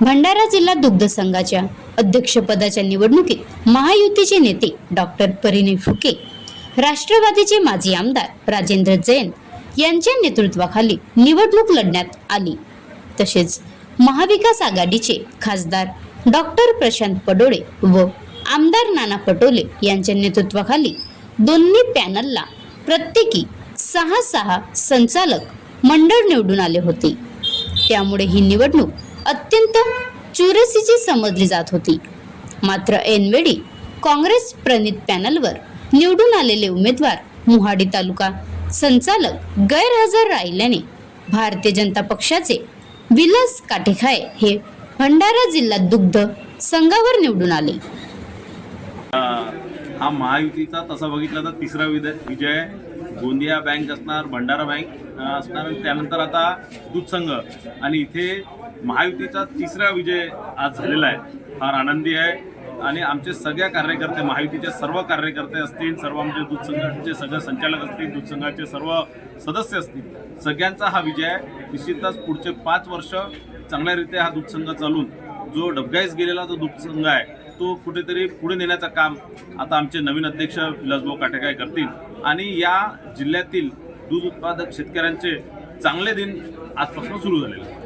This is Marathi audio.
भंडारा जिल्हा दुग्ध संघाच्या अध्यक्षपदाच्या निवडणुकीत महायुतीचे नेते डॉक्टर परिणय फुके राष्ट्रवादीचे माजी आमदार राजेंद्र जैन यांच्या नेतृत्वाखाली निवडणूक लढण्यात आली. तसेच महाविकास आघाडीचे खासदार डॉक्टर प्रशांत पडोळे व आमदार नाना पटोले यांच्या नेतृत्वाखाली दोन्ही पॅनलला प्रत्येकी सहा सहा संचालक मंडळ निवडून आले होते. त्यामुळे ही निवडणूक अत्यंत चुरसीची समजली जात होती. मात्र ऐनवेळी काँग्रेस प्रणित पॅनलवर निवडून आलेले उमेदवार मुहाडी तालुका संचालक गैरहजर राहिल्याने भारतीय जनता पक्षाचे विलास काटेखाय हे भंडारा जिल्हा दुग्ध संघावर निवडून आले. हा महायुतीचा तसा बघितला तर तिसरा विजय गोंदिया बँक असणार भंडारा बँक असणार त्यानंतर आता दूध संघ. आणि इथे महायुतीचा तिसरा विजय आज झालेला आहे. फार आनंदी आहे. आणि आमचे सगळ्या कार्यकर्ते महायुतीचे सर्व कार्यकर्ते असतील सर्व आमचे दूध संघाचे सगळे संचालक असतील दूध संघाचे सर्व सदस्य असतील सगळ्यांचा हा विजय आहे. निश्चितच पुढचे पाच वर्ष चांगल्यारीत्या हा दूध संघ चालून जो डबगाईस गेलेला जो दूध संघ आहे तो कुठेतरी पुढे नेण्याचं काम आता आमचे नवीन अध्यक्ष विलासभाऊ काटेकाय करतील. आणि या जिल्ह्यातील दूध उत्पादक शेतकऱ्यांचे चांगले दिन आजपासून सुरू झालेले आहेत.